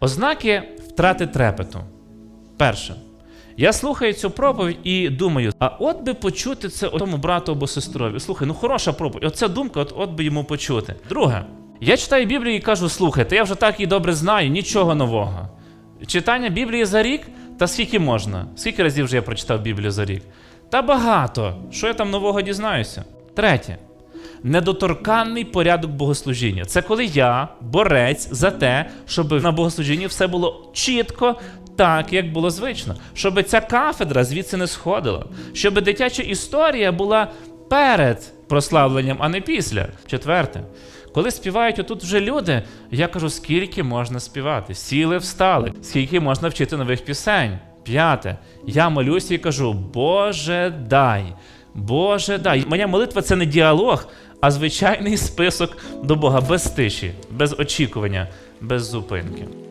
Ознаки втрати трепету. Перше. Я слухаю цю проповідь і думаю, а от би почути це тому брату або сестрові. Слухай, ну хороша проповідь. Оця думка, от, от би йому почути. Друге, я читаю Біблію і кажу: слухайте, я вже так і добре знаю, нічого нового. Читання Біблії за рік, та скільки можна? Скільки разів вже я прочитав Біблію за рік? Та багато. Що я там нового дізнаюся? Третє. Недоторканний порядок богослужіння. Це коли я борець за те, щоб на богослужінні все було чітко, так як було звично, щоб ця кафедра звідси не сходила, щоб дитяча історія була перед прославленням, а не після. Четверте. Коли співають отут вже люди, я кажу, скільки можна співати? Сіли, встали, скільки можна вчити нових пісень. П'яте. Я молюся і кажу: Боже, дай. Боже, дай. Моя молитва це не діалог, а звичайний список до Бога без тиші, без очікування, без зупинки.